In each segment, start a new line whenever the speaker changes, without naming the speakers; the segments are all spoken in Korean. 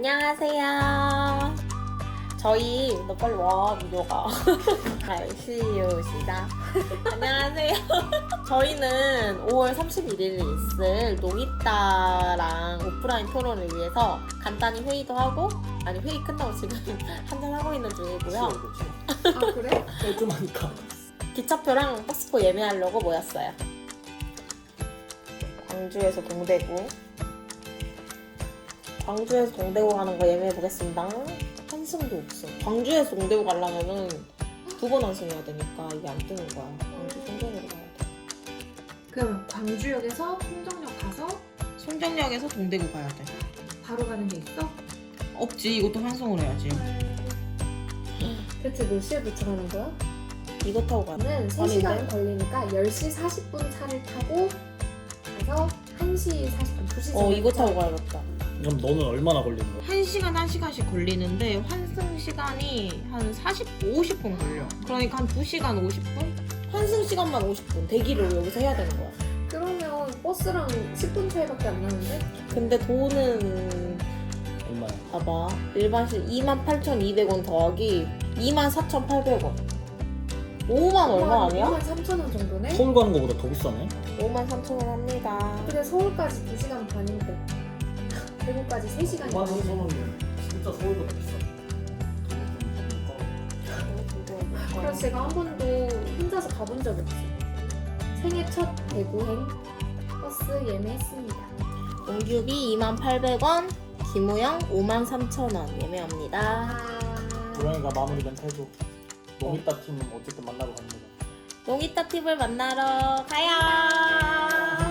안녕하세요. 저희 너 빨리 와 무료가. 갈시요 시작. 안녕하세요. 저희는 5월 31일에 있을 노기따랑 오프라인 토론을 위해서 간단히 회의도 하고 아니 회의 끝나고 지금 한잔 하고 있는 중이고요.
아 그래?
좀 하니까
기차표랑 버스표 예매하려고 모였어요. 광주에서 동대구. 광주에서 동대구 가는 거 예매해 보겠습니다. 환승도 없어. 광주에서 동대구 가려면은 두번 환승해야 되니까 이게 안 뜨는 거야. 광주 송정역으로 가야 돼.
그럼 광주역에서 송정역 가서
송정역에서 동대구 가야 돼.
바로 가는 게 있어?
없지. 이것도 환승을 해야지.
대체 몇 시에 도착하는 거야?
이거 타고 가야 돼.
저는 3시간 걸리니까 10시 40분 차를 타고 가서 1시 40분 2시
어, 이거 타고 가야겠다.
그럼 너는 얼마나 걸리는 거야?
1시간 1시간씩 걸리는데 환승 시간이 한 40, 50분 걸려. 그러니까 한 2시간 50분? 환승 시간만 50분. 대기를 여기서 해야 되는 거야.
그러면 버스랑 10분 차이밖에 안 나는데?
근데 돈은
얼마야?
봐봐. 일반실 28,200원 더하기 24,800원. 5만 얼마 아니야?
5만 3천 원 정도네?
서울 가는 거보다 더 비싸네?
5만 3천 원 합니다.
근데 서울까지 2시간 반인데 대구까지 3시간이
진짜 서울보다 비싸.
그래서 제가 한 번도 혼자서 가본 적이 없어요 생애 첫 대구행 버스 예매했습니다.
동규비 28,800원, 김우영 53,000원 예매합니다.
아...
고양이가 마무리 멘트 해줘. 노미따 팀 어쨌든 만나러 갑니다.
농이따 팁을 만나러 가요.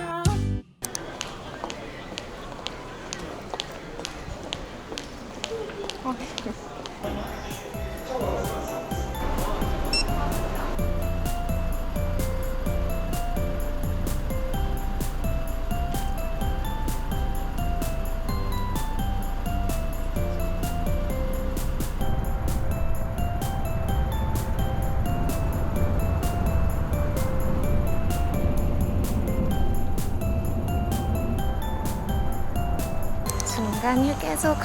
중간 휴게소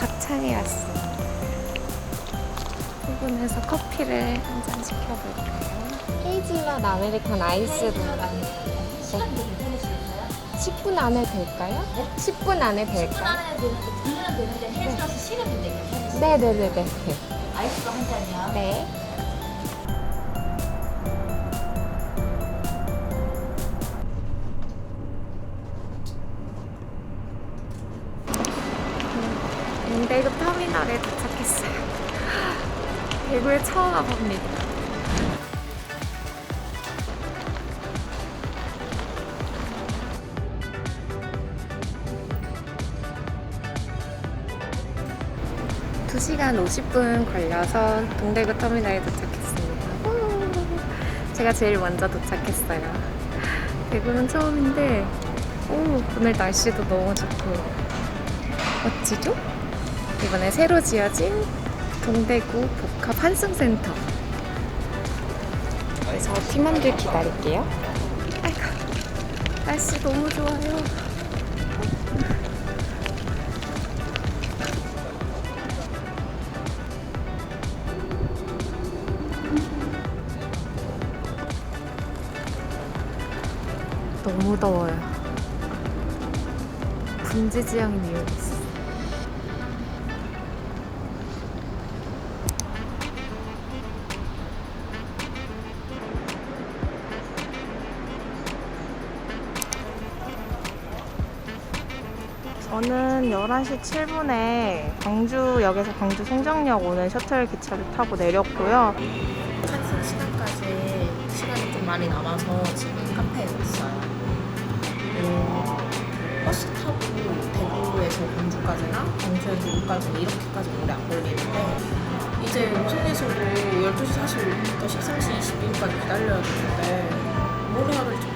왔습 부분에서 커피를 한 잔 시켜볼까요? 헤이즐넛 아메리칸 아이스로. 네. 10분 안에 될까요? 10분 안에 될까요?
들으면 되는데 헬스가서 식으면 되겠네.
네네네네.
아이스로 한 잔이요.
네. 대구에 처음 와봅니다. 두시간 50분 걸려서 동대구 터미널에 도착했습니다. 후. 제가 제일 먼저 도착했어요. 대구는 처음인데, 오, 오늘 날씨도 너무 좋고, 멋지죠? 이번에 새로 지어진 동대구 복 합 환승센터. 그래서 팀원들 기다릴게요. 아이고, 날씨 너무 좋아요. 너무 더워요. 분지지향이 이어졌어. 11시 7분에 광주역에서 광주 송정역 오는 셔틀 기차를 타고 내렸고요.
환승 시간까지 시간이 좀 많이 남아서 지금 카페에 왔어요. 음, 버스 타고 대구에서 광주까지나 광주에서 여기까지 이렇게까지 오래 안 걸리는데 이제 우성에서도 12시 45분부터 13시 22분까지 기다려야 되는데 뭘 해야 될지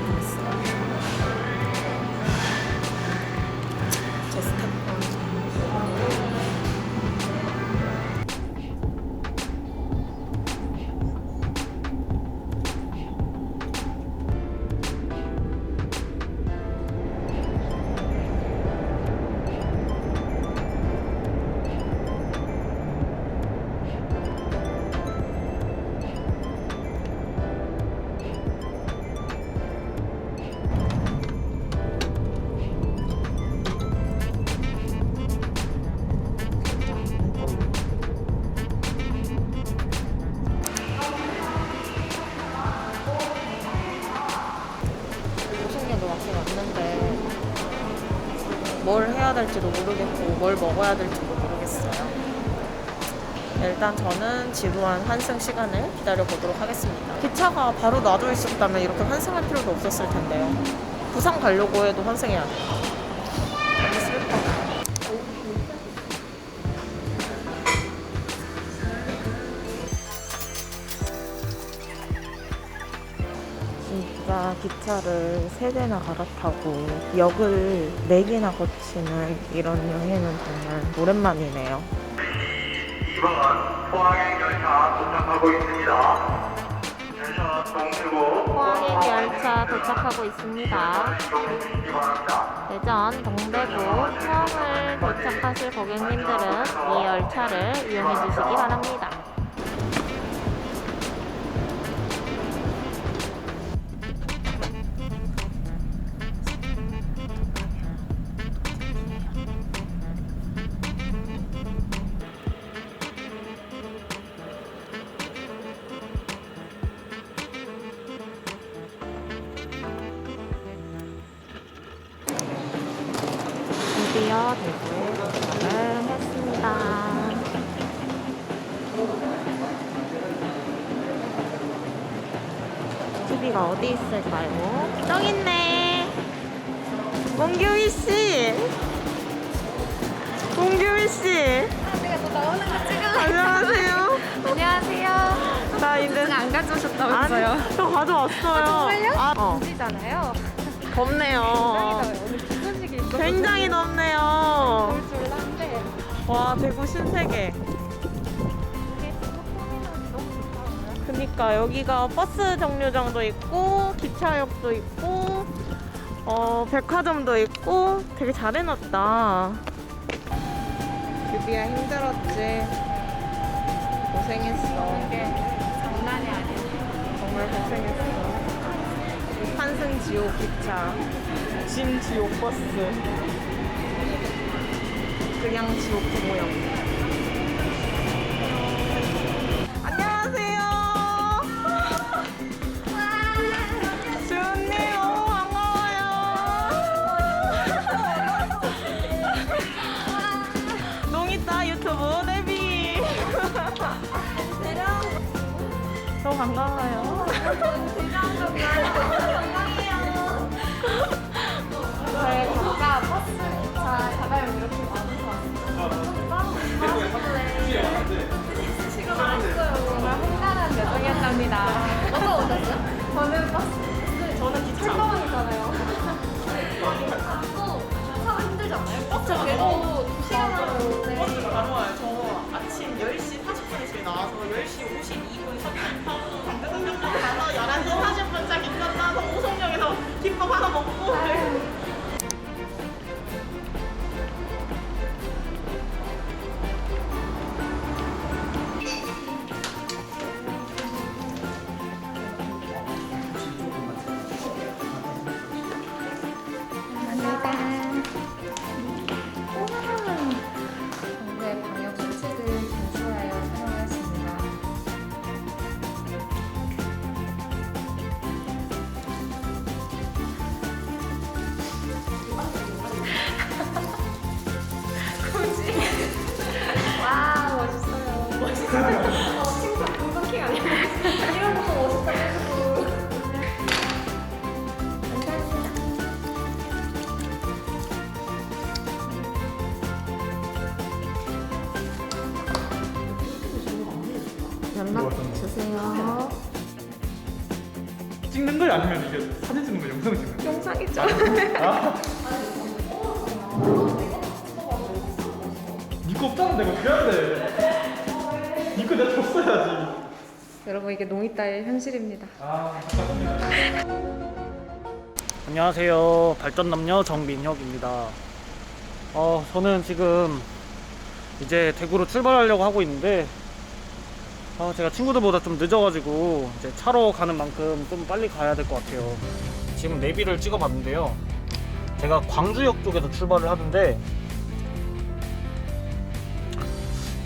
될지도 모르겠고 뭘 먹어야 될지도 모르겠어요. 일단 저는 지루한 환승 시간을 기다려 보도록 하겠습니다. 기차가 바로 놔져 있었다면 이렇게 환승할 필요도 없었을 텐데요. 부산 가려고 해도 환승해야 돼. 너 기차를 세 대나 갈아타고 역을 네 개나 거치는 이런 여행은 정말 오랜만이네요.
이번 포항행 열차 도착하고 있습니다. 열차 동대구
포항행 열차 도착하고 있습니다. 대전, 동대구, 포항을 도착하실 고객님들은 이 열차를 이용해 주시기 바랍니다. TV가 어디 있을까요? 저기 있네. 몽규미 씨. 몽규미 씨.
내가 너 나오는 거 찍어.
안녕하세요.
안녕하세요.
나 이제
안 가져오셨다면서요?
아니, 저 가져왔어요.
정말요?
아, 어.
잖아요
덥네요.
오늘 소식이 있어.
굉장히 덥네요. 와 대구 신세계. 그니까 여기가 버스 정류장도 있고 기차역도 있고 어 백화점도 있고 되게 잘 해놨다. 유비야 힘들었지. 고생했어.
장난이 아니야.
정말 고생했어. 환승 지옥 기차, 짐 지옥 버스, 그냥 지옥 모형. 반가워요.
어, 칭찬 공격킹 아니야? 이런 것도 멋있다. 감사합니다. 연락 주세요.
찍는 거야 아니면 이게 사진 찍는 거 영상 찍는 거?
영상이죠.
아. 니거 없잖아 내가 어떻게 해야 돼? 내가 줬어야지.
여러분 이게 농이따의 현실입니다.
아, 안녕하세요. 발전남녀 정민혁입니다. 어, 저는 지금 이제 대구로 출발하려고 하고 있는데, 아, 제가 친구들보다 좀 늦어가지고, 이제 차로 가는 만큼 좀 빨리 가야 될 것 같아요. 지금 내비를 찍어봤는데요. 제가 광주역 쪽에서 출발을 하는데,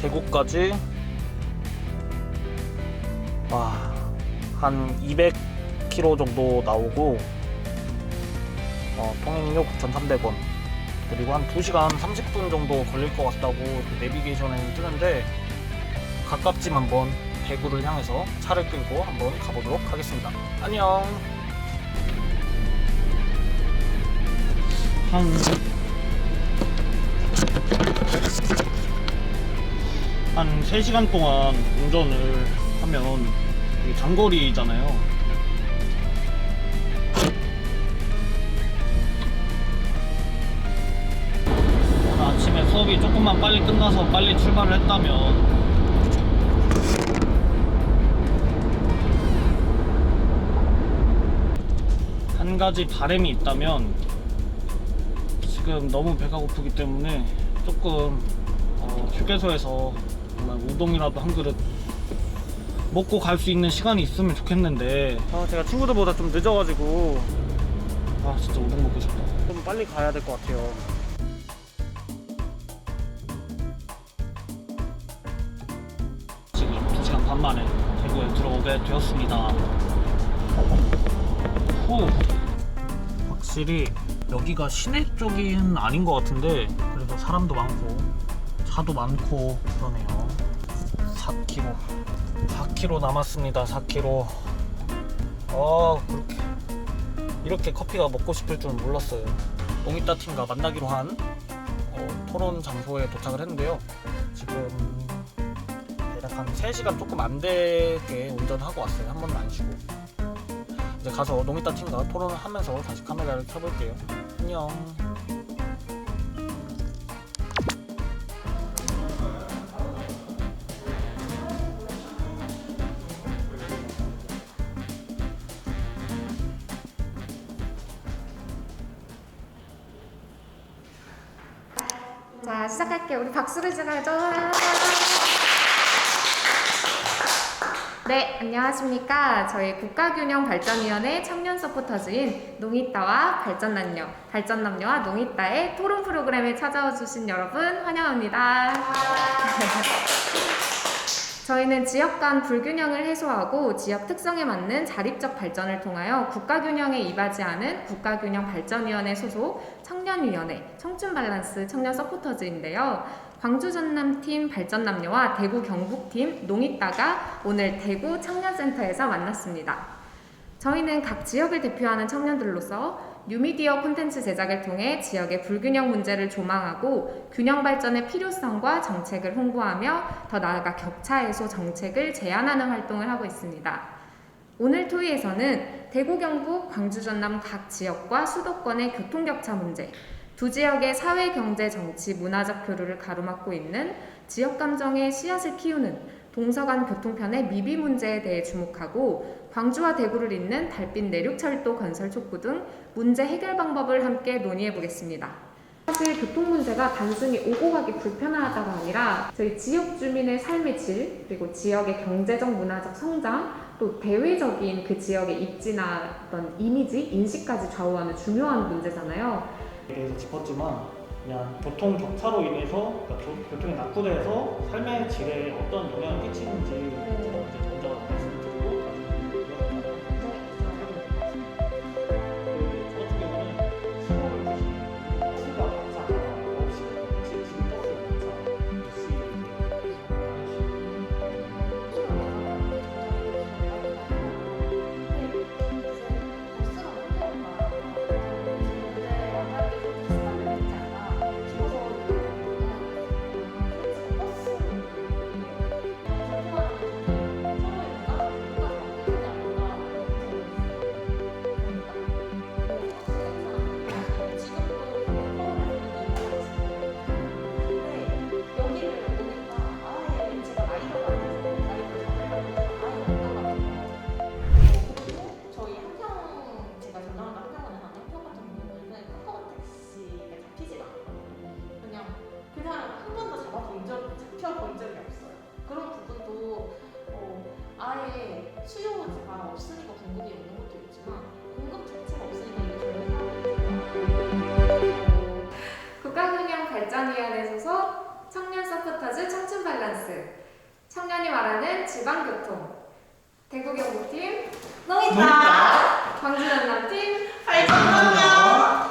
대구까지, 와, 한 200km 정도 나오고, 어, 통행료 9,300원 그리고 한 2시간 30분 정도 걸릴 것 같다고 내비게이션에 뜨는데 가깝지만 한번 대구를 향해서 차를 끌고 한번 가보도록 하겠습니다. 안녕. 한한 3시간 동안 운전을 하면 이게 장거리잖아요. 아침에 수업이 조금만 빨리 끝나서 빨리 출발을 했다면 한 가지 바람이 있다면 지금 너무 배가 고프기 때문에 조금 어, 휴게소에서 정말 우동이라도 한 그릇 먹고 갈 수 있는 시간이 있으면 좋겠는데. 아 제가 친구들보다 좀 늦어가지고. 아 진짜 우동 먹고 싶다. 좀 빨리 가야 될 것 같아요. 지금 2시간 반 만에 대구에 들어오게 되었습니다. 후. 확실히 여기가 시내 쪽은 아닌 것 같은데 그래도 사람도 많고 차도 많고 그러네요. 4km 4km 남았습니다 4km 아 그렇게. 이렇게 커피가 먹고 싶을 줄은 몰랐어요. 농이따 팀과 만나기로 한 어, 토론 장소에 도착을 했는데요. 지금 대략 한 3시간 조금 안 되게 운전하고 왔어요. 한 번도 안 쉬고. 이제 가서 농이따 팀과 토론을 하면서 다시 카메라를 켜볼게요. 안녕
할게요. 우리 박수를 지르죠. 네, 안녕하십니까. 저희 국가균형발전위원회 청년 서포터즈인 농이따와 발전남녀, 발전남녀와 농이따의 토론 프로그램에 찾아와 주신 여러분 환영합니다. 저희는 지역 간 불균형을 해소하고 지역 특성에 맞는 자립적 발전을 통하여 국가균형에 이바지 않은 국가균형발전위원회 소속 청년위원회 청춘밸런스 청년 서포터즈인데요. 광주 전남팀 발전남녀와 대구 경북팀 농이따가 오늘 대구 청년센터에서 만났습니다. 저희는 각 지역을 대표하는 청년들로서 뉴미디어 콘텐츠 제작을 통해 지역의 불균형 문제를 조망하고 균형 발전의 필요성과 정책을 홍보하며 더 나아가 격차 해소 정책을 제안하는 활동을 하고 있습니다. 오늘 토의에서는 대구, 경북, 광주, 전남 각 지역과 수도권의 교통 격차 문제, 두 지역의 사회, 경제, 정치, 문화적 교류를 가로막고 있는 지역 감정의 씨앗을 키우는 동서간 교통편의 미비 문제에 대해 주목하고 광주와 대구를 잇는 달빛 내륙철도 건설 촉구 등 문제 해결 방법을 함께 논의해 보겠습니다. 사실 교통 문제가 단순히 오고 가기 불편하다가 아니라 저희 지역 주민의 삶의 질 그리고 지역의 경제적 문화적 성장 또 대외적인 그 지역의 입지나 어떤 이미지 인식까지 좌우하는 중요한 문제잖아요.
대해서 짚었지만 그냥 교통 격차로 인해서 그러니까 교- 교통이 낙후돼서 삶의 질에 어떤 영향을 끼치는지
청년 서포터즈 청춘 밸런스. 청년이 말하는 지방교통. 대구 경북팀
농이다
광주 전남팀
발전하면